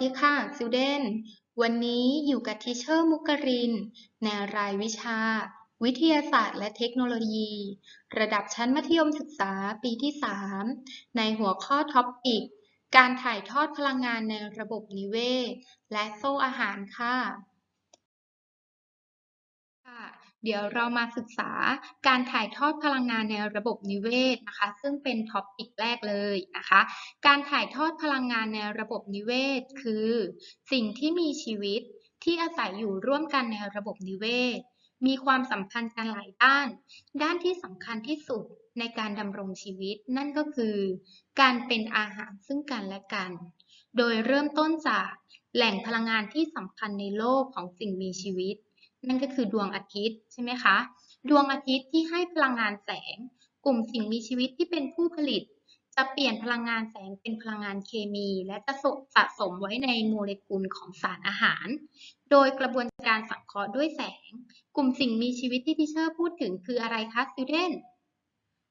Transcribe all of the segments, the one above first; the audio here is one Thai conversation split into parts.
ดีค่ะซิวเดนวันนี้อยู่กับทิเชอร์มุกริน ในรายวิชา วิทยาศาสตร์และเทคโนโลยี ระดับชั้นมัธยมศึกษาปีที่ 3 ในหัวข้อท็อปปิกการถ่ายทอดพลังงานในระบบนิเวศ และโซ่อาหารค่ะ เดี๋ยวเรามาศึกษาการถ่ายทอดพลังงานในระบบนิเวศนะคะ ซึ่งเป็นท็อปิกแรกเลยนะคะ การถ่ายทอดพลังงานในระบบนิเวศ คือ สิ่งที่มีชีวิตที่อาศัยอยู่ร่วมกันในระบบนิเวศ มีความสัมพันธ์กันหลายด้าน ด้านที่สำคัญที่สุดในการดำรงชีวิต นั่นก็คือ การเป็นอาหารซึ่งกันและกัน โดยเริ่มต้นจากแหล่งพลังงานที่สำคัญในโลกของสิ่งมีชีวิต นั่นก็คือดวงอาทิตย์ใช่ไหมคะ ดวงอาทิตย์ที่ให้พลังงานแสง กลุ่มสิ่งมีชีวิตที่เป็นผู้ผลิต จะเปลี่ยนพลังงานแสงเป็นพลังงานเคมี และจะสะสมไว้ในโมเลกุลของสารอาหาร โดยกระบวนการสังเคราะห์ด้วยแสง กลุ่มสิ่งมีชีวิตที่ทิเชอร์พูดถึงคืออะไรคะ student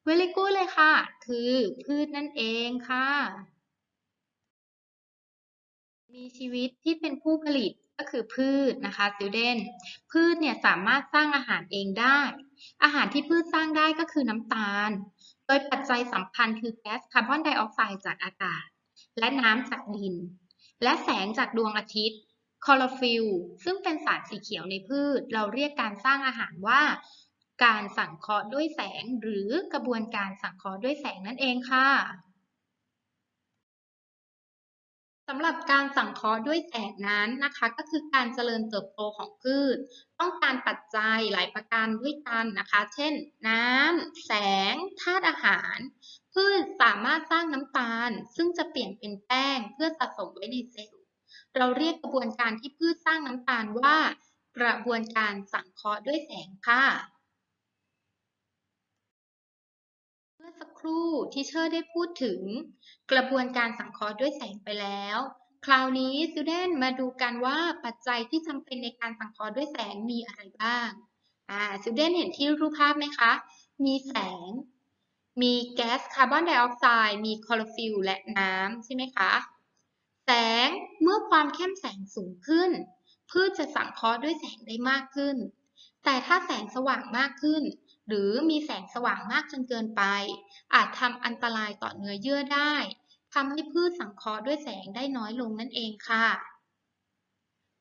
very good เลยค่ะ คือพืชนั่นเองค่ะ มีชีวิตที่เป็นผู้ผลิต ก็คือพืชนะคะ student พืชเนี่ยสามารถสร้างอาหารเองได้ อาหารที่พืชสร้างได้ก็คือน้ำตาล โดยปัจจัยสำคัญคือแก๊สคาร์บอนไดออกไซด์จากอากาศ และน้ำจากดิน และแสงจากดวงอาทิตย์คลอโรฟิลซึ่งเป็นสารสีเขียวในพืช เราเรียกการสร้างอาหารว่า การสังเคราะห์ด้วยแสงหรือกระบวนการสังเคราะห์ด้วยแสงนั่นเองค่ะ สำหรับการสังเคราะห์ด้วยแสงนั้นนะคะ ก็คือการเจริญเติบโตของพืช ต้องการปัจจัยหลายประการด้วยกันนะคะ เช่น น้ำแสงธาตุอาหาร พืชสามารถสร้างน้ำตาล ซึ่งจะเปลี่ยนเป็นแป้งเพื่อสะสมไว้ในเซลล์เราเรียกกระบวนการที่พืชสร้างน้ำตาลว่า กระบวนการสังเคราะห์ด้วยแสงค่ะ สักครู่ที่เชอร์ได้พูดถึง กระบวนการสังเคราะห์ด้วยแสงไปแล้ว คราวนี้ student มาดูกันว่าปัจจัยที่จำเป็นในการสังเคราะห์ด้วยแสงมีอะไรบ้างอ่า student เห็นที่รูปภาพไหมคะ มีแสง มีแก๊สคาร์บอนไดออกไซด์มีคลอโรฟิลล์และน้ำใช่ไหมคะแสงเมื่อความเข้มแสงสูงขึ้น พืชจะสังเคราะห์ด้วยแสงได้มากขึ้น แต่ถ้าแสงสว่างมากขึ้น หรือมีแสงสว่างมากจนเกินไป อาจทำอันตรายต่อเนื้อเยื่อได้ทำให้พืชสังเคราะห์ด้วยแสงได้น้อยลงนั่นเองค่ะ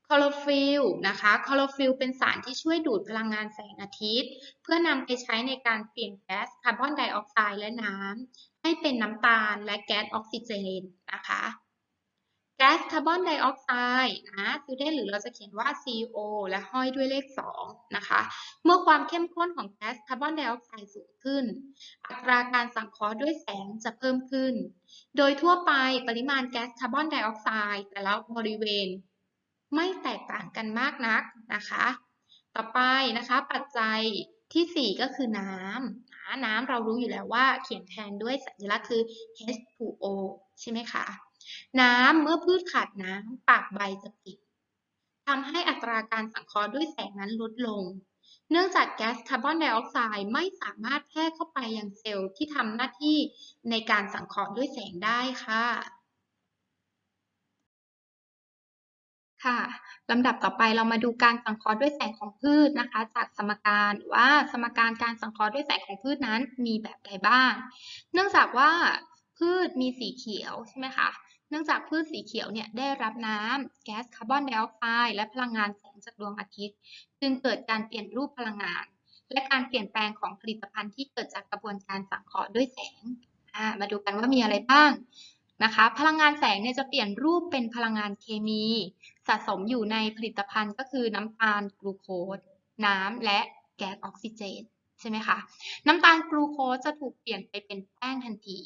คลอโรฟิลนะคะคลอโรฟิลเป็นสารที่ช่วยดูดพลังงานแสงอาทิตย์ เพื่อนำไปใช้ในการเปลี่ยนแก๊สคาร์บอนไดออกไซด์และน้ำให้เป็นน้ำตาลและแก๊สออกซิเจนนะคะ แก๊สคาร์บอนไดออกไซด์นะคือได้หรือเราจะเขียนว่า CO และห้อยด้วยเลข 2 นะคะ เมื่อความเข้มข้นของแก๊สคาร์บอนไดออกไซด์สูงขึ้น อัตราการสังเคราะห์ด้วยแสงจะเพิ่มขึ้น โดยทั่วไปปริมาณแก๊สคาร์บอนไดออกไซด์แต่ละบริเวณ ไม่แตกต่างกันมากนักนะคะ ต่อไปนะคะปัจจัยที่ 4 ก็คือน้ำนะน้ำเรารู้อยู่แล้วว่าเขียนแทนด้วยสัญลักษณ์คือ H2O ใช่ไหมคะ น้ำเมื่อพืชขาดน้ำปากใบจะปิดทำให้อัตราการสังเคราะห์ด้วยแสงนั้นลดลง เนื่องจากแก๊สคาร์บอนไดออกไซด์ไม่สามารถแพร่เข้าไปยังเซลล์ที่ทำหน้าที่ในการสังเคราะห์ด้วยแสงได้ค่ะ ค่ะลำดับต่อไปเรามาดูการสังเคราะห์ด้วยแสงของพืชนะคะ จากสมการว่าสมการการสังเคราะห์ด้วยแสงของพืชนั้นมีแบบใดบ้าง เนื่องจากว่าพืชมีสีเขียวใช่ไหมคะ เนื่องจากพืชสีเขียวเนี่ยได้รับน้ำแก๊สคาร์บอนไดออกไซด์และพลังงานแสงจากดวงอาทิตย์ จึงเกิดการเปลี่ยนรูปพลังงาน และการเปลี่ยนแปลงของผลิตภัณฑ์ที่เกิดจากกระบวนการสังเคราะห์ด้วยแสงมาดูกันว่ามีอะไรบ้างนะคะ พลังงานแสงเนี่ยจะเปลี่ยนรูปเป็นพลังงานเคมี สะสมอยู่ในผลิตภัณฑ์ก็คือน้ำตาลกลูโคสน้ำและแก๊สออกซิเจนใช่ไหมคะน้ำตาลกลูโคสจะถูกเปลี่ยนไปเป็นแป้งทันที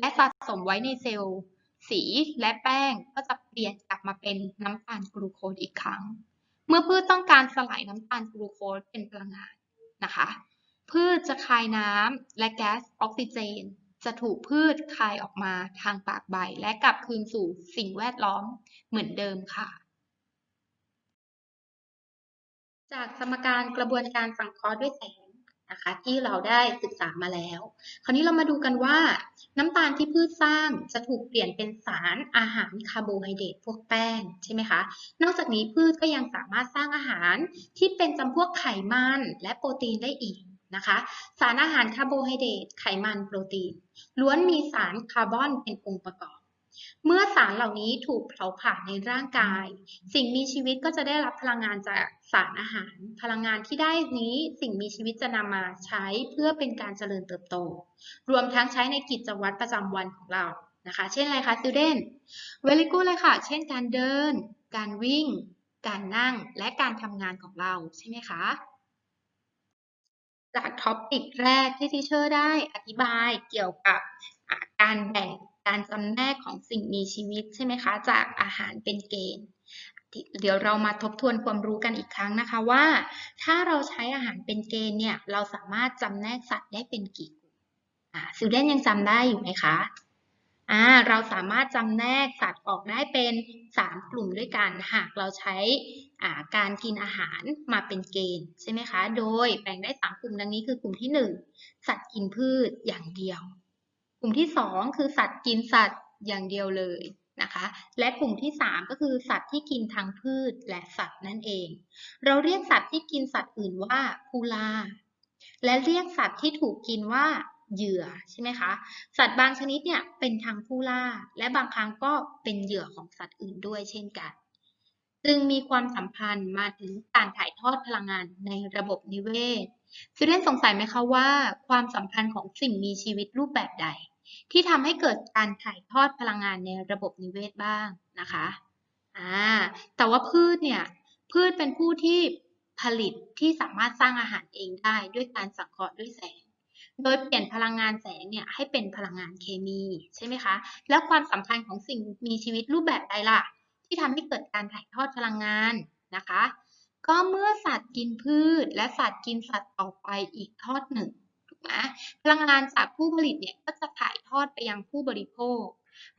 และสะสมไว้ในเซลล์ สีและแป้งก็จะเปลี่ยนกลับมาเป็นน้ำตาลกลูโคสอีกครั้ง เมื่อพืชต้องการสลายน้ำตาลกลูโคสเป็นพลังงานนะคะ พืชจะคายน้ำและแก๊สออกซิเจน จะถูกพืชคายออกมาทางปากใบ และกลับคืนสู่สิ่งแวดล้อมเหมือนเดิมค่ะ จากสมการกระบวนการสังเคราะห์ด้วยแสง นะคะที่เราได้ศึกษามาแล้ว คราวนี้เรามาดูกันว่า น้ำตาลที่พืชสร้างจะถูกเปลี่ยนเป็นสารอาหารคาร์โบไฮเดรตพวกแป้งใช่ไหมคะ นอกจากนี้พืชก็ยังสามารถสร้างอาหารที่เป็นจำพวกไขมันและโปรตีนได้อีกนะคะสารอาหารคาร์โบไฮเดรตไขมันโปรตีนล้วนมีสารคาร์บอนเป็นองค์ประกอบ เมื่อสารเหล่านี้ถูกเผาผลาญในร่างกาย สิ่งมีชีวิตก็จะได้รับพลังงานจากสารอาหาร พลังงานที่ได้นี้สิ่งมีชีวิตจะนำมาใช้เพื่อเป็นการเจริญเติบโต รวมทั้งใช้ในกิจวัตรประจำวันของเรานะคะ เช่นอะไรคะ student very good เลยค่ะ เช่นการเดิน การวิ่ง การนั่ง และการทำงานของเราใช่ไหมคะ จากท็อปิกแรกที่ทิเชอร์ได้อธิบายเกี่ยวกับการแบ่ง การจำแนกของสิ่งมีชีวิตใช่ไหมคะ จากอาหารเป็นเกณฑ์ เดี๋ยวเรามาทบทวนความรู้กันอีกครั้งนะคะว่า ถ้าเราใช้อาหารเป็นเกณฑ์เนี่ย เราสามารถจำแนกสัตว์ได้เป็นกี่กลุ่มซิลเดนยังจำได้อยู่ไหมคะอ่าเราสามารถจำแนกสัตว์ออกได้เป็น 3 กลุ่มด้วยกัน หากเราใช้การกินอาหารมาเป็นเกณฑ์ใช่ไหมคะ โดยแบ่งได้ 3 กลุ่มดังนี้คือกลุ่มที่ 1 สัตว์กินพืชอย่างเดียว กลุ่มที่ 2 คือสัตว์กินสัตว์อย่างเดียวเลยนะคะ และกลุ่มที่ 3 ก็คือสัตว์ที่กินทั้งพืชและสัตว์นั่นเอง เราเรียกสัตว์ที่กินสัตว์อื่นว่าพูลาและเรียกสัตว์ที่ถูกกินว่าเหยื่อใช่ไหมคะ สัตว์บางชนิดเนี่ยเป็นทั้งผู้ล่า และบางครั้งก็เป็นเหยื่อของสัตว์อื่นด้วยเช่นกัน จึงมีความสัมพันธ์มาถึงการถ่ายทอดพลังงานในระบบนิเวศซิเดนสงสัยไหมคะว่า ความสัมพันธ์ของสิ่งมีชีวิตรูปแบบใด ที่ทำให้เกิดการถ่ายทอดพลังงานในระบบนิเวศบ้างนะคะอ่าแต่ว่าพืชเนี่ยพืชเป็นผู้ที่ผลิตที่สามารถสร้างอาหารเองได้ด้วยการสังเคราะห์ด้วยแสง โดยเปลี่ยนพลังงานแสงเนี่ยให้เป็นพลังงานเคมีใช่ไหมคะ แล้วความสัมพันธ์ของสิ่งมีชีวิตรูปแบบใดล่ะ ที่ทำให้เกิดการถ่ายทอดพลังงานนะคะ ก็เมื่อสัตว์กินพืช และสัตว์กินสัตว์ต่อไปอีกทอดหนึ่ง ถูกไหมพลังงานจากผู้ผลิตเนี่ยก็จะถ่ายทอดไปยังผู้บริโภค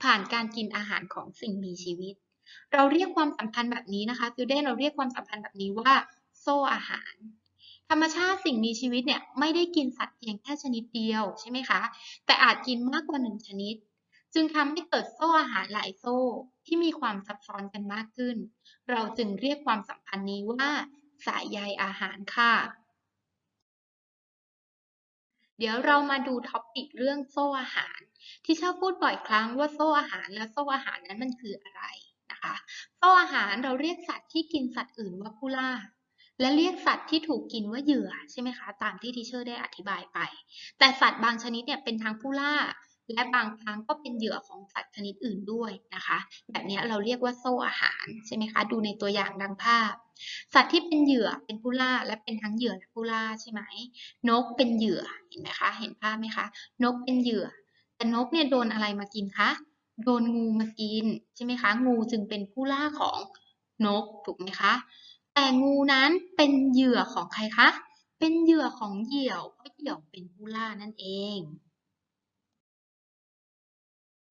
ผ่านการกินอาหารของสิ่งมีชีวิต เราเรียกความสัมพันธ์แบบนี้นะคะจูเดนเราเรียกความสัมพันธ์แบบนี้ว่า โซ่อาหาร ธรรมชาติสิ่งมีชีวิตเนี่ยไม่ได้กินสัตว์เพียงแค่ชนิดเดียวใช่ไหมคะ แต่อาจกินมากกว่าหนึ่งชนิด จึงทำให้เกิดโซ่อาหารหลายโซ่ที่มีความซับซ้อนกันมากขึ้น เราจึงเรียกความสัมพันธ์นี้ว่าสายใยอาหารค่ะ เดี๋ยวเรามาดูท็อปิกเรื่องโซ่อาหาร ที่ชอบพูดบ่อยครั้งว่าโซ่อาหารและโซ่อาหารนั้นมันคืออะไรนะคะโซ่อาหารเราเรียกสัตว์ที่กินสัตว์อื่นว่าผู้ล่าและเรียกสัตว์ที่ถูกกินว่าเหยื่อใช่ไหมคะ ตามที่ทีเชอร์ได้อธิบายไป แต่สัตว์บางชนิดเนี่ยเป็นทั้งผู้ล่า และบางครั้งก็เป็นเหยื่อของสัตว์ชนิดอื่นด้วยนะคะ แบบนี้เราเรียกว่าโซ่อาหารใช่ไหมคะ ดูในตัวอย่างดังภาพ สัตว์ที่เป็นเหยื่อเป็นผู้ล่าและเป็นทั้งเหยื่อและผู้ล่าใช่ไหม นกเป็นเหยื่อเห็นไหมคะ เห็นภาพไหมคะ นกเป็นเหยื่อ แต่นกเนี่ยโดนอะไรมากินคะ โดนงูมากินใช่ไหมคะ งูจึงเป็นผู้ล่าของนกถูกไหมคะ แต่งูนั้นเป็นเหยื่อของใครคะ เป็นเหยื่อของเหยี่ยว เพราะเหยี่ยวเป็นผู้ล่านั่นเอง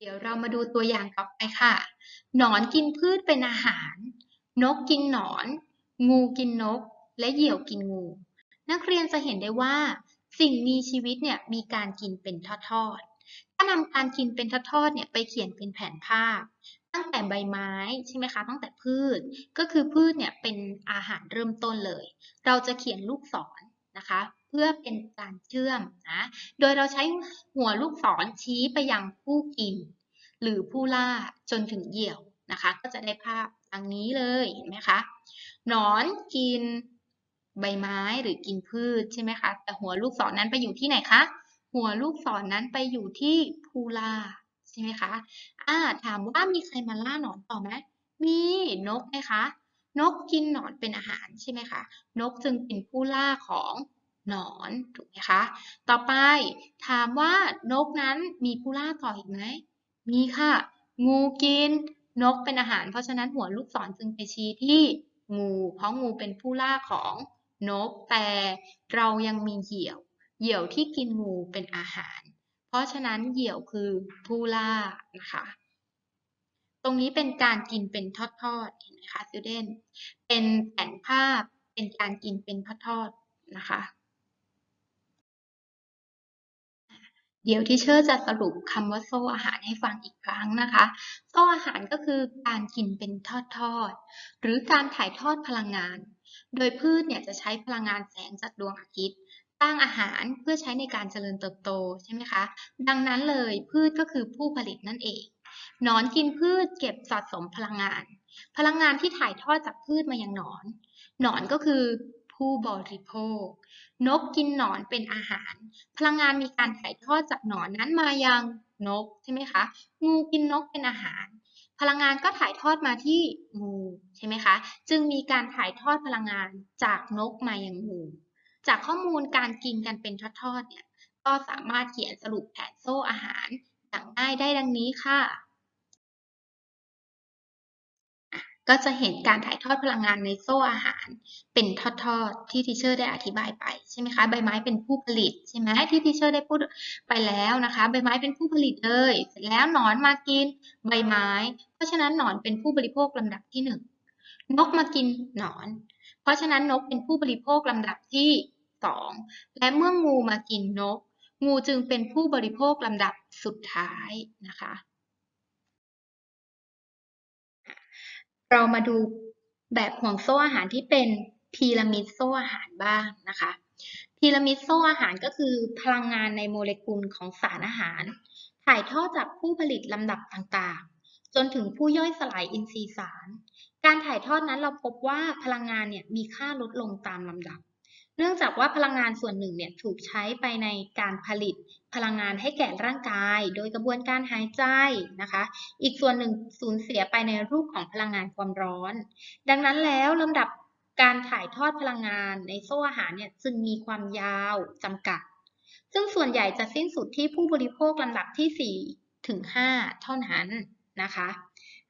เดี๋ยวเรามาดูตัวอย่างต่อไปค่ะ หนอนกินพืชเป็นอาหาร นกกินหนอน งูกินนก และเหยี่ยวกินงู นักเรียนจะเห็นได้ว่า สิ่งมีชีวิตเนี่ยมีการกินเป็นทอดๆ ถ้านำการกินเป็นทอดๆเนี่ยไปเขียนเป็นแผนภาพ ตั้งแต่ใบไม้ใช่ไหมคะ ตั้งแต่พืช ก็คือพืชเนี่ยเป็นอาหารเริ่มต้นเลย เราจะเขียนลูกศร นะคะ เพื่อเป็นการเชื่อมนะ โดยเราใช้หัวลูกศรชี้ไปยังผู้กิน หรือผู้ล่าจนถึงเหยี่ยวนะคะ ก็จะได้ภาพดังนี้เลยเห็นไหมคะหนอนกินใบไม้หรือกินพืชใช่ไหมคะ แต่หัวลูกศรนั้นไปอยู่ที่ไหนคะ หัวลูกศรนั้นไปอยู่ที่ผู้ล่าใช่ไหมคะอ่าถามว่ามีใครมาล่าหนอนต่อไหมมีนกไหมคะ นกกินหนอนเป็นอาหารใช่ไหมคะ นกจึงเป็นผู้ล่าของหนอนถูกไหมคะ ต่อไปถามว่านกนั้นมีผู้ล่าต่ออีกไหม มีค่ะ งูกินนกเป็นอาหาร เพราะฉะนั้นหัวลูกศรจึงไปชี้ที่งู เพราะงูเป็นผู้ล่าของนก แต่เรายังมีเหยี่ยว เหยี่ยวที่กินงูเป็นอาหาร เพราะฉะนั้นเหยี่ยวคือผู้ล่านะคะ ตรงนี้เป็นการกินเป็นทอดๆเห็นไหมคะ student เป็นแผนภาพเป็นการกินเป็นทอดๆนะคะ เดี๋ยวที่เชอร์จะสรุปคำว่าโซ่อาหารให้ฟังอีกครั้งนะคะ โซ่อาหารก็คือการกินเป็นทอดๆหรือการถ่ายทอดพลังงาน โดยพืชเนี่ยจะใช้พลังงานแสงจากดวงอาทิตย์สร้างอาหารเพื่อใช้ในการเจริญเติบโตใช่ไหมคะ ดังนั้นเลยพืชก็คือผู้ผลิตนั่นเอง นอนกินพืชเก็บสะสมพลังงาน พลังงานที่ถ่ายทอดจากพืชมายังหนอน หนอนก็คือผู้บริโภค นกกินหนอนเป็นอาหาร พลังงานมีการถ่ายทอดจากหนอนนั้นมายังนกใช่ไหมคะ งูกินนกเป็นอาหาร พลังงานก็ถ่ายทอดมาที่งูใช่ไหมคะ จึงมีการถ่ายทอดพลังงานจากนกมายังงู จากข้อมูลการกินกันเป็นทอดๆเนี่ย ก็สามารถเขียนสรุปแผนโซ่อาหารอย่างง่ายได้ดังนี้ค่ะ ก็จะเห็นการถ่ายทอดพลังงานในโซ่อาหาร เป็นทอดๆที่ทีเชอร์ได้อธิบายไปใช่ไหมคะใบไม้เป็นผู้ผลิตใช่ไหมที่ทีเชอร์ได้พูดไปแล้วนะคะ ใบไม้เป็นผู้ผลิตเลยเสร็จแล้วหนอนมากินใบไม้ เพราะฉะนั้นหนอนเป็นผู้บริโภคลำดับที่หนึ่งนกมากินหนอน เพราะฉะนั้นนกเป็นผู้บริโภคลำดับที่สองและเมื่องูมากินนก งูจึงเป็นผู้บริโภคลำดับสุดท้ายนะคะ เรามาดูแบบห่วงโซ่อาหารที่เป็นพีระมิดโซ่อาหารบ้างนะคะ พีระมิดโซ่อาหารก็คือพลังงานในโมเลกุลของสารอาหาร ถ่ายทอดจากผู้ผลิตลำดับต่างๆ จนถึงผู้ย่อยสลายอินทรีย์สาร การถ่ายทอดนั้นเราพบว่าพลังงานเนี่ยมีค่าลดลงตามลำดับ เนื่องจากว่าพลังงานส่วนหนึ่งเนี่ยถูกใช้ไปในการผลิต พลังงานให้แก่ร่างกาย โดยกระบวนการหายใจนะคะ อีกส่วนหนึ่งสูญเสียไปในรูปของพลังงานความร้อน ดังนั้นแล้วลำดับการถ่ายทอดพลังงานในโซ่อาหารเนี่ยจึงมีความยาวจำกัด ซึ่งส่วนใหญ่จะสิ้นสุดที่ผู้บริโภคลำดับที่4ถึง5เท่านั้นนะคะ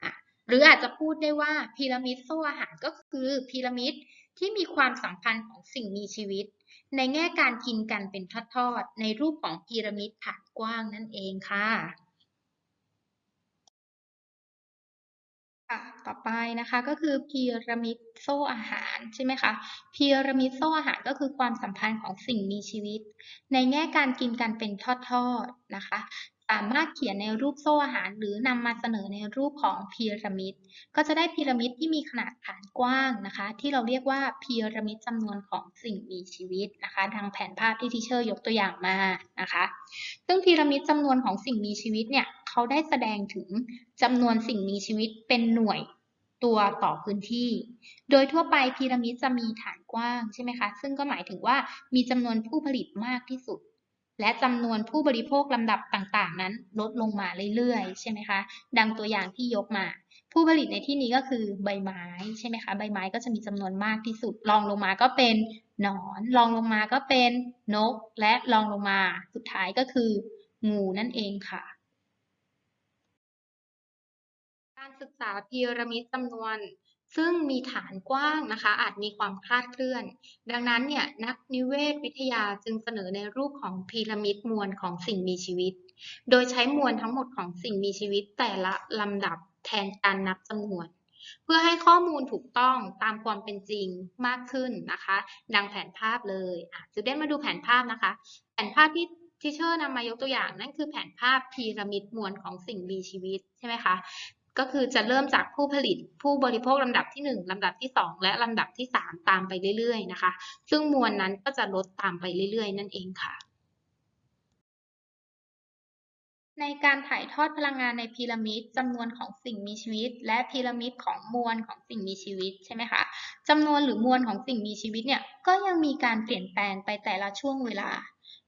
ะหรืออาจจะพูดได้ว่าพีระมิดโซ่อาหารก็คือพีระมิดที่มีความสัมพันธ์ของสิ่งมีชีวิต ในแง่การกินกันเป็นทอดๆ ในรูปของพีระมิดผานกว้างนั่นเองค่ะค่ะต่อไปนะคะก็คือพีระมิดโซ่อาหารใช่ไหมคะพีระมิดโซ่อาหารก็คือความสัมพันธ์ของสิ่งมีชีวิต ในแง่การกินกันเป็นทอดๆนะคะามารถเขียนในรูปโซ่อาหาร หรือนำมาเสนอในรูปของพีระมิด ก็จะได้พีระมิดที่มีขนาดฐานกว้างนะคะ ที่เราเรียกว่าพีระมิดจำนวนของสิ่งมีชีวิตนะคะดังแผนภาพที่ทีเชอร์ยกตัวอย่างมานะคะ ซึ่งพีระมิดจำนวนของสิ่งมีชีวิตเนี่ยเขาได้แสดงถึงจำนวนสิ่งมีชีวิตเป็นหน่วยตัวต่อพื้นที่ โดยทั่วไปพีระมิดจะมีฐานกว้างใช่ไหมคะ ซึ่งก็หมายถึงว่ามีจำนวนผู้ผลิตมากที่สุด และจำนวนผู้บริโภคลำดับต่างๆ นั้นลดลงมาเรื่อยๆ ใช่ไหมคะ ดังตัวอย่างที่ยกมา ผู้ผลิตในที่นี้ก็คือใบไม้ใช่ไหมคะ ใบไม้ก็จะมีจำนวนมากที่สุดรองลงมาก็เป็นหนอนรองลงมาก็เป็นนก และรองลงมา สุดท้ายก็คือ งูนั่นเองค่ะ การศึกษาพีระมิดจำนวน ซึ่งมีฐานกว้างนะคะ อาจมีความคลาดเคลื่อน ดังนั้นเนี่ยนักนิเวศวิทยาจึงเสนอในรูปของพีระมิดมวลของสิ่งมีชีวิต โดยใช้มวลทั้งหมดของสิ่งมีชีวิตแต่ละลำดับแทนการนับจำนวนเพื่อให้ข้อมูลถูกต้องตามความเป็นจริงมากขึ้นนะคะ ดังแผนภาพเลยจะได้มาดูแผนภาพนะคะ แผนภาพที่ทิเชอร์นำมายกตัวอย่างนั่นคือแผนภาพพีระมิดมวลของสิ่งมีชีวิตใช่ไหมคะ ก็คือจะเริ่มจากผู้ผลิตผู้บริโภคลำดับที่ 1 ลำดับที่ 2 และลำดับที่ 3 ตามไปเรื่อยๆนะคะ ซึ่งมวลนั้นก็จะลดตามไปเรื่อยๆ นั่นเองค่ะ ในการถ่ายทอดพลังงานในพีระมิดจำนวนของสิ่งมีชีวิต และพีระมิดของมวลของสิ่งมีชีวิตใช่ไหมคะจำนวนหรือมวลของสิ่งมีชีวิตเนี่ยก็ยังมีการเปลี่ยนแปลงไปแต่ละช่วงเวลา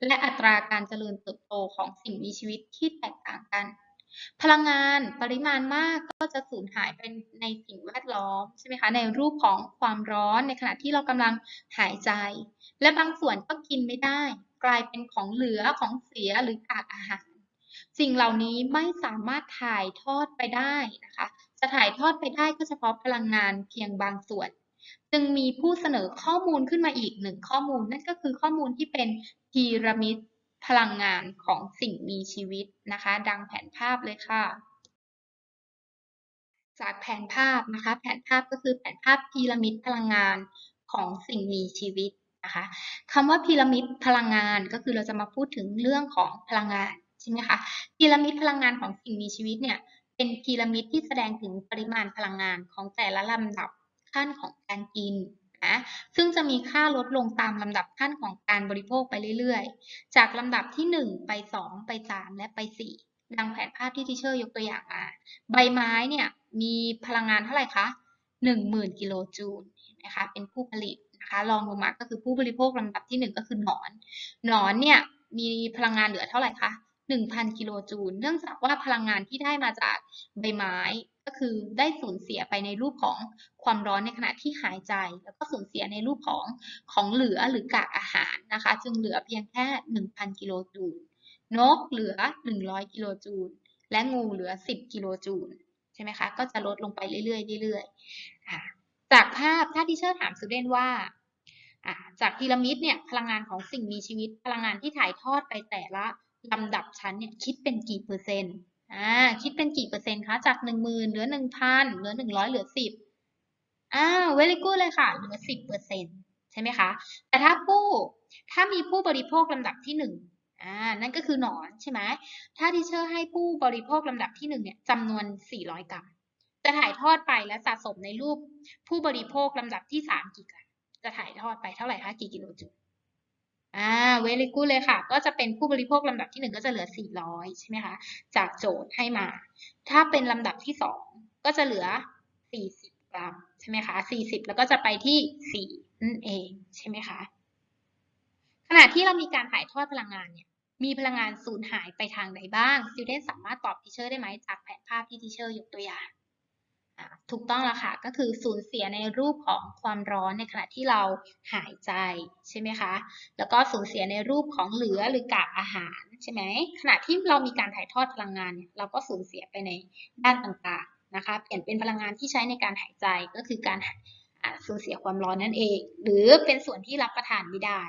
และอัตราการเจริญเติบโตของสิ่งมีชีวิตที่แตกต่างกัน พลังงานปริมาณมากก็จะสูญหายไปในสิ่งแวดล้อมใช่ไหมคะในรูปของความร้อนในขณะที่เรากำลังหายใจ และบางส่วนก็กินไม่ได้ กลายเป็นของเหลือของเสียหรือกากอาหาร สิ่งเหล่านี้ไม่สามารถถ่ายทอดไปได้นะคะจะถ่ายทอดไปได้ก็เฉพาะพลังงานเพียงบางส่วน จึงมีผู้เสนอข้อมูลขึ้นมาอีกหนึ่งข้อมูลนั่นก็คือข้อมูลที่เป็นพีระมิด พลังงานของสิ่งมีชีวิตนะคะ ดังแผนภาพเลยค่ะ จากแผนภาพนะคะ แผนภาพก็คือแผนภาพพีระมิดพลังงานของสิ่งมีชีวิตนะคะคำว่าพีระมิดพลังงานก็คือเราจะมาพูดถึงเรื่องของพลังงานใช่ไหมคะพีระมิดพลังงานของสิ่งมีชีวิตเนี่ยเป็นพีระมิดที่แสดงถึงปริมาณพลังงานของแต่ละลำดับขั้นของการกินะซึ่งจะมีค่าลดลงตามลำดับขั้นของการบริโภคไปเรื่อยๆ จากลำดับที่ 1 ไป 2 ไป 3 และไป 4 ดังแผนภาพที่ทิเชอร์ยกตัวอย่างมา ใบไม้เนี่ยมีพลังงานเท่าไหร่คะ 10,000 กิโลจูลนไหมคะเป็นผู้ผลิตนะคะรองลงมาก็คือผู้บริโภคลำดับที่ 1 ก็คือหนอน หนอนเนี่ยมีพลังงานเหลือเท่าไหร่คะ1,000 กิโลจูล เนื่องจากว่าพลังงานที่ได้มาจากใบไม้ ก็คือได้สูญเสียไปในรูปของความร้อนในขณะที่หายใจ แล้วก็สูญเสียในรูปของของเหลือหรือกากอาหารนะคะ จึงเหลือเพียงแค่ 1,000 กิโลจูลนกเหลือ 100 กิโลจูลและงูเหลือ 10 กิโลจูลใช่ไหมคะก็จะลดลงไปเรื่อยๆเรื่อยๆจากภาพถ้าที่เชอร์ถามสตูเดนว่าจากพีระมิดเนี่ยพลังงานของสิ่งมีชีวิตพลังงานที่ถ่ายทอดไปแต่ละลำดับชั้นเนี่ยคิดเป็นกี่เปอร์เซ็นต์ อ่าคิดเป็นกี่เปอร์เซ็นต์คะจากหนึ่งหมื่นเหลือหนึ่งพันเหลือหนึ่งร้อยเหลือสิบอ้าวเวลิกูเลยค่ะเหลือสิบเปอร์เซ็นต์ใช่ไหมคะ แต่ถ้าผู้ถ้ามีผู้บริโภคลำดับที่หนึ่งอ่านั่นก็คือหนอนใช่ไหมถ้าที่เชอร์ให้ผู้บริโภคลำดับที่หนึ่งเนี่ยจำนวนสี่ร้อยกรัมจะถ่ายทอดไปและสะสมในรูปผู้บริโภคลำดับที่สามกี่กรัมจะถ่ายทอดไปเท่าไหร่คะกี่กิโลจูล อ่าเวลิกูเลยค่ะ ก็จะเป็นผู้บริโภคลำดับที่หนึ่งก็จะเหลือ 400 ใช่ไหมคะ จากโจทย์ให้มา ถ้าเป็นลำดับที่สองก็จะเหลือ 40 กรัม ใช่ไหมคะ 40 แล้วก็จะไปที่ 4 นั่นเองใช่ไหมคะ ขณะที่เรามีการถ่ายทอดพลังงานเนี่ยมีพลังงานสูญหายไปทางใดบ้าง Student สามารถตอบทีเชอร์ได้ไหมจากแผนภาพที่ทีเชอร์ยกตัวอย่าง ถูกต้องแล้วค่ะ ก็คือสูญเสียในรูปของความร้อนในขณะที่เราหายใจใช่ไหมคะ แล้วก็สูญเสียในรูปของเหลือหรือกากอาหารใช่ไหมขณะที่เรามีการถ่ายทอดพลังงาน เราก็สูญเสียไปในด้านต่างๆนะคะ เปลี่ยนเป็นพลังงานที่ใช้ในการหายใจก็คือการสูญเสียความร้อนนั่นเอง หรือเป็นส่วนที่รับประทานไม่ได้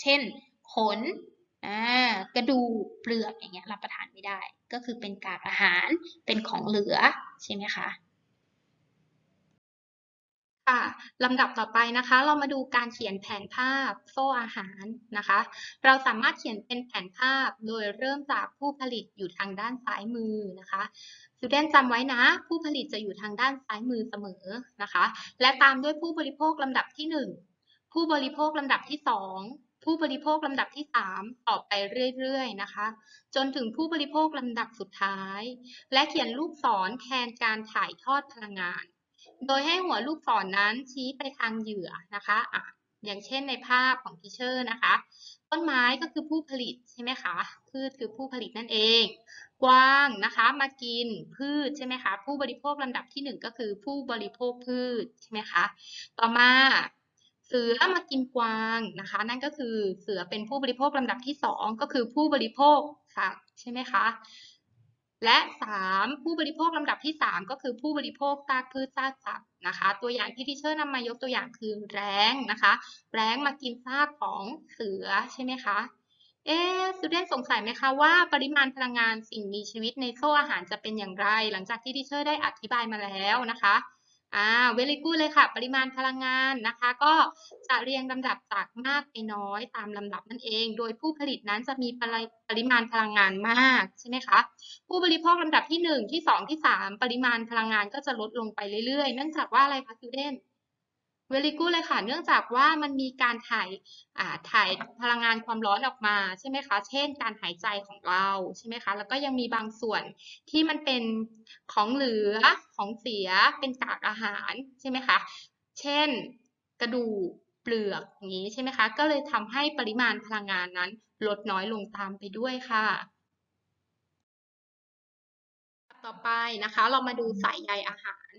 เช่น ขนกระดูกเปลือกอย่างเงี้ยรับประทานไม่ได้ ก็คือเป็นกากอาหารเป็นของเหลือใช่ไหมคะ ค่ะลำดับต่อไปนะคะ เรามาดูการเขียนแผนภาพโซ่อาหารนะคะ เราสามารถเขียนเป็นแผนภาพโดยเริ่มจากผู้ผลิตอยู่ทางด้านซ้ายมือนะคะสตูเดนจำไว้นะ ผู้ผลิตจะอยู่ทางด้านซ้ายมือเสมอนะคะ และตามด้วยผู้บริโภคลำดับที่ 1 ผู้บริโภคลำดับที่ 2 ผู้บริโภคลำดับที่ 3 ต่อไปเรื่อยๆนะคะ จนถึงผู้บริโภคลำดับสุดท้าย และเขียนลูกศรแทนการถ่ายทอดพลังงาน โดยให้หัวลูกศรนนั้นชี้ไปทางเหยื่อนะคะอะอย่างเช่นในภาพของทิเชอร์นะคะ ต้นไม้ก็คือผู้ผลิตใช่ไหมคะพืชคือผู้ผลิตนั่นเอง กวางนะคะมากินพืชใช่ไหมคะ ผู้บริโภคลำดับที่หนึ่งก็คือผู้บริโภคพืชใช่ไหมคะต่อมาเสือมากินกวางนะคะ นั่นก็คือเสือเป็นผู้บริโภคลำดับที่สองก็คือผู้บริโภคสัตว์ใช่ไหมคะ และ 3. ผู้บริโภคลำดับที่ 3 ก็คือผู้บริโภคซากพืชซากสัตว์นะคะ ตัวอย่างที่ทิเชอร์นำมายกตัวอย่างคือแร้งนะคะ แร้งมากินซากของเสือใช่ไหมคะเอ๊สตูเดนสงสัยไหมคะว่าปริมาณพลังงานสิ่งมีชีวิตในโซ่อาหารจะเป็นอย่างไร หลังจากที่ทิเชอร์ได้อธิบายมาแล้วนะคะ อ่าเวลิกูเลยค่ะ ปริมาณพลังงานนะคะ ก็จะเรียงลำดับจากมากไปน้อยตามลำดับนั่นเอง โดยผู้ผลิตนั้นจะมีปริมาณพลังงานมากใช่ไหมคะผู้บริโภคลำดับที่หนึ่งที่สองที่สามปริมาณพลังงานก็จะลดลงไปเรื่อยๆเนื่องจากว่าอะไรคะคิวเดน เวลิกูเลยค่ะ เนื่องจากว่ามันมีการถ่ายถ่ายพลังงานความร้อนออกมาใช่ไหมคะ เช่น การหายใจของเราใช่ไหมคะ แล้วก็ยังมีบางส่วนที่มันเป็นของเหลือของเสียเป็นกากอาหารใช่ไหมคะ เช่น กระดูกเปลือกอย่างนี้ใช่ไหมคะ ก็เลยทำให้ปริมาณพลังงานนั้นลดน้อยลงตามไปด้วยค่ะ ต่อไปนะคะ เรามาดูสายใยอาหาร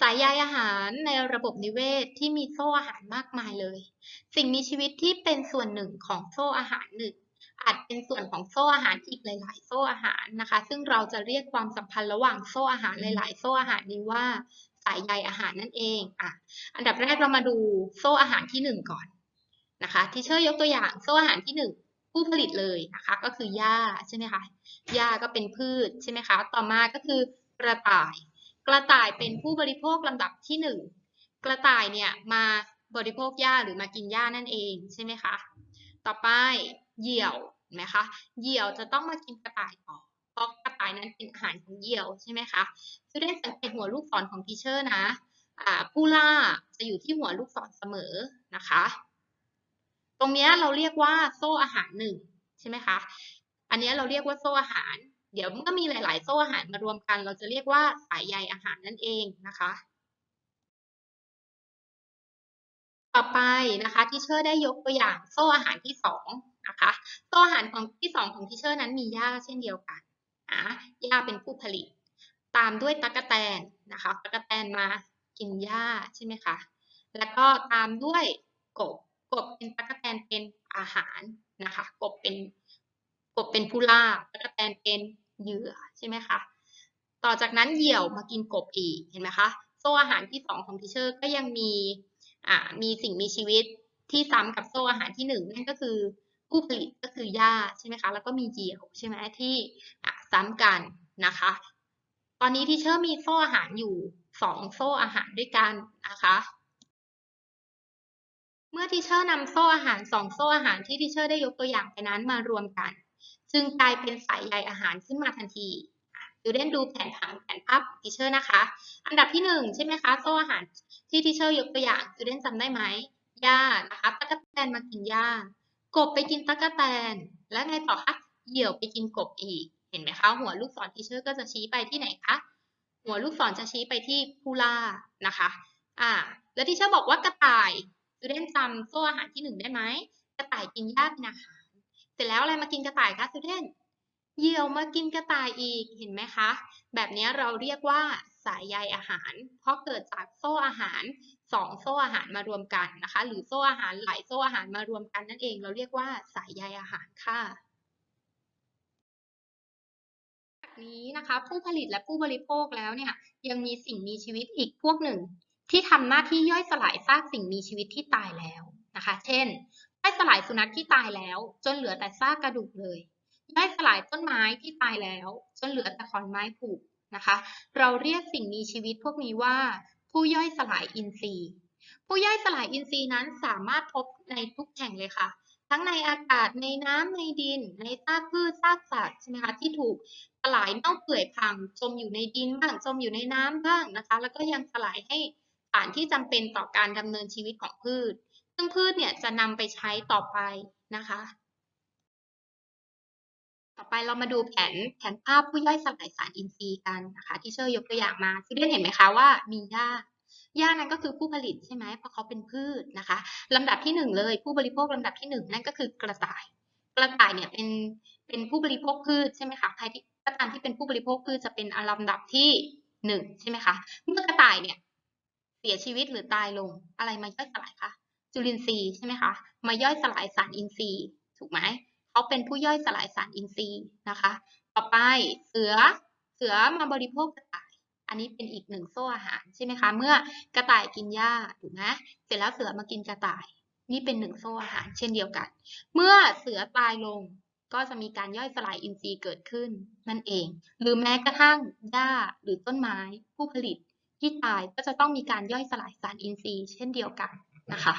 สายใยอาหารในระบบนิเวศที่มีโซ่อาหารมากมายเลย สิ่งมีชีวิตที่เป็นส่วนหนึ่งของโซ่อาหารหนึ่งอาจเป็นส่วนของโซ่อาหารอีกหลาย ๆ โซ่อาหารนะคะ ซึ่งเราจะเรียกความสัมพันธ์ระหว่างโซ่อาหารหลาย ๆ โซ่อาหารนี้ว่าสายใยอาหารนั่นเองอะอันดับแรกเรามาดูโซ่อาหารที่หนึ่งก่อนนะคะที่เชอร์ยกตัวอย่างโซ่อาหารที่หนึ่ง ผู้ผลิตเลยนะคะก็คือหญ้าใช่ไหมคะหญ้าก็เป็นพืชใช่ไหมคะต่อมาก็คือกระต่าย กระต่ายเป็นผู้บริโภคลำดับที่หนึ่งกระต่ายเนี่ยมาบริโภคหญ้าหรือมากินหญ้านั่นเองใช่ไหมคะต่อไปเหยี่ยวนไหมคะเหยี่ยวจะต้องมากินกระต่ายต่อเพราะกระต่ายนั้นเป็นอาหารของเหยี่ยวใช่ไหมคะจะได้สังเกตหัวลูกศรของทีเชอร์นะผู้ล่าจะอยู่ที่หัวลูกศรเสมอนะคะ ตรงนี้เราเรียกว่าโซ่อาหารหนึ่งใช่ไหมคะ อันนี้เราเรียกว่าโซ่อาหาร เดี๋ยวเมื่อมีหลาย ๆ โซ่อาหารมารวมกัน เราจะเรียกว่าสายใยอาหารนั่นเองนะคะ ต่อไปนะคะที่เชอร์ได้ยกตัวอย่างโซ่อาหารที่สองนะคะโซ่อาหารของที่สองของที่เชอร์นั้นมีหญ้าเช่นเดียวกันนะหญ้าเป็นผู้ผลิต ตามด้วยตั๊กแตนนะคะตั๊กแตนมากินหญ้าใช่ไหมคะแล้วก็ตามด้วยกบ กบเป็นตั๊กแตนเป็นอาหารนะคะ กบเป็นกบเป็นผู้ล่าตั๊กแตนเป็นเหยื่อใช่ไหมคะ ต่อจากนั้นเหยี่ยวมากินกบอีกเห็นไหมคะ โซ่อาหารที่สองของทิเชอร์ก็ยังมีอ่ามีสิ่งมีชีวิตที่ซ้ำกับโซ่อาหารที่หนึ่งนั่นก็คือผู้ผลิตก็คือหญ้าใช่ไหมคะ แล้วก็มีเหยี่ยวใช่ไหมที่ซ้ำกันนะคะ ตอนนี้ที่เชอร์มีโซ่อาหารอยู่สองโซ่อาหารด้วยกันนะคะ เมื่อที่เชอร์นำโซ่อาหารสองโซ่อาหารที่ที่เชอร์ได้ยกตัวอย่างไปนั้นมารวมกัน จึงกลายเป็นสายใยอาหารขึ้นมาทันทีดูเด่นดูแผนผังแผนภาพทิเชอร์นะคะ อันดับที่หนึ่งใช่ไหมคะโซ่อาหารที่ทิเชอร์ยกตัวอย่างดูเด่นจำได้ไหมหญ้านะคะตั๊กแตนมากินหญ้ากบไปกินตั๊กแตนแล้วไงต่อคะเหยี่ยวไปกินกบอีก เห็นไหมคะหัวลูกศรทิเชอร์ก็จะชี้ไปที่ไหนคะหัวลูกศรจะชี้ไปที่ผู้ล่านะคะ อ่า แล้วที่เชอร์บอกว่ากระต่าย ดูเดนจำโซ่อาหารที่หนึ่งได้ไหมกระต่ายกินหญ้าเป็นอาหาร เสร็จแล้วอะไรมากินกระต่ายคะส t เดนเหยี่ยวมากินกระต่ายอีกเห็นไหมคะ แบบนี้เราเรียกว่าสายใยอาหาร เพราะเกิดจากโซ่อาหารสองโซ่อาหารมารวมกันนะคะ หรือโซ่อาหารหลายโซ่อาหารมารวมกันนั่นเอง เราเรียกว่าสายใยอาหารค่ะจากนี้นะคะผู้ผลิตและผู้บริโภคแล้วเนี่ยยังมีสิ่งมีชีวิตอีกพวกหนึ่ง ที่ทำหน้าที่ย่อยสลายซากสิ่งมีชีวิตที่ตายแล้วนะคะ เช่น ย่อยสลายสุนัขที่ตายแล้ว จนเหลือแต่ซากกระดูกเลย ย่อยสลายต้นไม้ที่ตายแล้ว จนเหลือแต่ขอนไม้ผุนะคะ เราเรียกสิ่งมีชีวิตพวกนี้ว่า ผู้ย่อยสลายอินทรีย์ ผู้ย่อยสลายอินทรีย์นั้นสามารถพบในทุกแห่งเลยค่ะ ทั้งในอากาศ ในน้ำ ในดิน ในซากพืช ซากสัตว์ใช่ไหมคะ ที่ถูกสลายเน่าเปื่อยพัง จมอยู่ในดินบ้าง จมอยู่ในน้ำบ้างนะคะ แล้วก็ยังสลายให้ สารที่จำเป็นต่อการดำเนินชีวิตของพืช ซึ่งพืชเนี่ยจะนำไปใช้ต่อไปนะคะ ต่อไปเรามาดูแผนแผนภาพผู้ย่อยสลายสารอินทรีย์กันนะคะ ที่เชอร์ยกตัวอย่างมาซึ่งเห็นไหมคะว่ามีหญ้าหญ้านั้นก็คือผู้ผลิตใช่ไหมเพราะเขาเป็นพืชนะคะลำดับที่หนึ่งเลย ผู้บริโภคลำดับที่หนึ่งนั่นก็คือกระต่าย กระต่ายเนี่ยเป็นเป็นผู้บริโภคพืชใช่ไหมคะใครที่ก็ตามที่เป็นผู้บริโภคพืชจะเป็นลำดับที่หนึ่งใช่ไหมคะเมื่อกระต่ายเนี่ย สียชีวิตหรือตายลง อะไรมาย่อยสลายคะจุลินทรีย์ใช่ไหมคะมาย่อยสลายสารอินทรีย์ถูกไหมเขาเป็นผู้ย่อยสลายสารอินทรีย์นะคะ ต่อไปเสือเสือมาบริโภคกระต่าย อันนี้เป็นอีกหนึ่งโซ่อาหารใช่ไหมคะ เมื่อกระต่ายกินหญ้าถูกไหมเสร็จแล้วเสือมากินกระต่าย นี่เป็นหนึ่งโซ่อาหารเช่นเดียวกัน เมื่อเสือตายลงก็จะมีการย่อยสลายอินทรีย์เกิดขึ้นนั่นเอง หรือแม้กระทั่งหญ้าหรือต้นไม้ผู้ผลิต ที่ตายก็จะต้องมีการย่อยสลายสารอินทรีย์เช่นเดียวกันนะคะ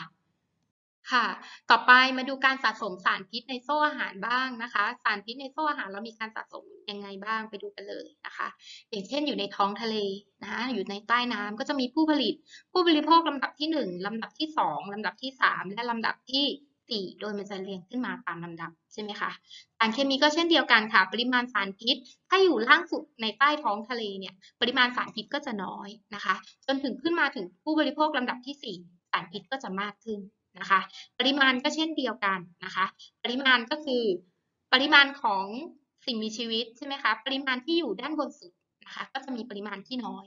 ค่ะ ต่อไปมาดูการสะสมสารพิษในโซ่อาหารบ้างนะคะ สารพิษในโซ่อาหารเรามีการสะสมยังไงบ้างไปดูกันเลยนะคะ อย่างเช่นอยู่ในท้องทะเลนะ อยู่ในใต้น้ำก็จะมีผู้ผลิต ผู้บริโภคลำดับที่หนึ่งลำดับที่สองลำดับที่สามและลำดับที่ สี่โดยมันจะเรียงขึ้นมาตามลำดับใช่ไหมคะสารเคมีก็เช่นเดียวกันค่ะ ปริมาณสารพิษ ถ้าอยู่ล่างสุดในใต้ท้องทะเลเนี่ย ปริมาณสารพิษก็จะน้อยนะคะ จนถึงขึ้นมาถึงผู้บริโภคลำดับที่สี่สารพิษก็จะมากขึ้นนะคะ ปริมาณก็เช่นเดียวกันนะคะ ปริมาณก็คือ ปริมาณของสิ่งมีชีวิตใช่ไหมคะ ปริมาณที่อยู่ด้านบนสุดนะคะ ก็จะมีปริมาณที่น้อย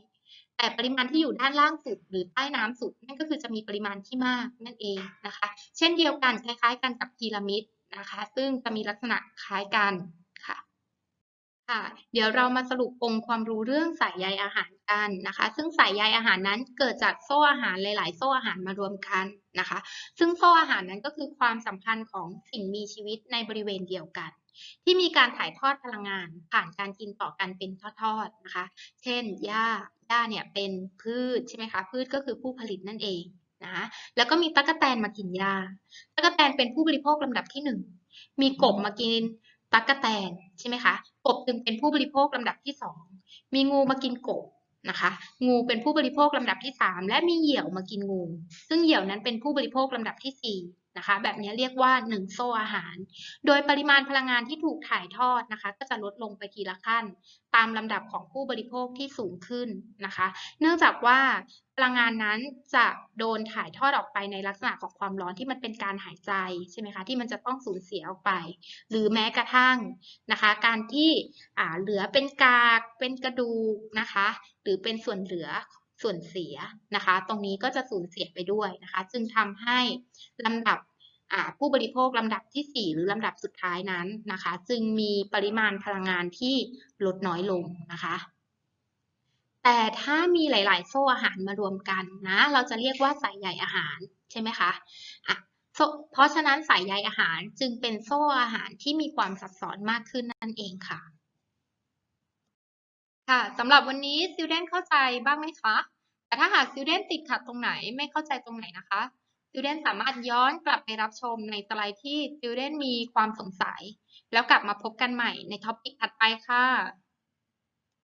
แต่ปริมาณที่อยู่ด้านล่างสุดหรือใต้น้ำสุดนั่นก็คือจะมีปริมาณที่มากนั่นเองนะคะ เช่นเดียวกันคล้ายๆ กันกับพีระมิดนะคะ ซึ่งจะมีลักษณะคล้ายกันค่ะค่ะ เดี๋ยวเรามาสรุปองค์ความรู้เรื่องสายใยอาหารกันนะคะ ซึ่งสายใยอาหารนั้นเกิดจากโซ่อาหารหลาย ๆ โซ่อาหารมารวมกันนะคะ ซึ่งโซ่อาหารนั้นก็คือความสัมพันธ์ของสิ่งมีชีวิตในบริเวณเดียวกัน ที่มีการถ่ายทอดพลังงาน ผ่านการกินต่อกันเป็นทอดๆนะคะ เช่นหญ้าหญ้าเนี่ยเป็นพืชใช่ไหมคะ พืชก็คือผู้ผลิตนั่นเองนะคะแล้วก็มีตั๊กแตนมากินหญ้าตั๊กแตนเป็นผู้บริโภคลำดับที่หนึ่งมีกบมากินตั๊กแตนใช่ไหมคะกบจึงเป็นผู้บริโภคลำดับที่สองมีงูมากินกบนะคะงูเป็นผู้บริโภคลำดับที่สามและมีเหยี่ยวมากินงู ซึ่งเหยี่ยวนั้นเป็นผู้บริโภคลำดับที่สี่นะคะ แบบนี้เรียกว่าหนึ่งโซ่อาหาร โดยปริมาณพลังงานที่ถูกถ่ายทอดนะคะ ก็จะลดลงไปทีละขั้น ตามลำดับของผู้บริโภคที่สูงขึ้นนะคะ เนื่องจากว่าพลังงานนั้นจะโดนถ่ายทอดออกไปในลักษณะของความร้อนที่มันเป็นการหายใจใช่ไหมคะที่มันจะต้องสูญเสียออกไป หรือแม้กระทั่งนะคะ การที่เหลือเป็นกากเป็นกระดูกนะคะ หรือเป็นส่วนเหลือ ส่วนเสียนะคะ ตรงนี้ก็จะสูญเสียไปด้วยนะคะ จึงทำให้ลำดับผู้บริโภคลำดับที่ 4 หรือลำดับสุดท้ายนั้นนะคะ จึงมีปริมาณพลังงานที่ลดน้อยลงนะคะ แต่ถ้ามีหลาย ๆ โซ่อาหารมารวมกันนะ เราจะเรียกว่าสายใยอาหารใช่ไหมคะะเพราะฉะนั้นสายใยอาหารจึงเป็นโซ่อาหารที่มีความซับซ้อนมากขึ้นนั่นเองค่ะ ค่ะสำหรับวันนี้ student เข้าใจบ้างไหมคะ แต่ถ้าหาก student ติดขัดตรงไหนไม่เข้าใจตรงไหนนะคะ student สามารถย้อนกลับไปรับชมในสไลด์ที่ student มีความสงสัย แล้วกลับมาพบกันใหม่ในท็อปิกถัดไปค่ะ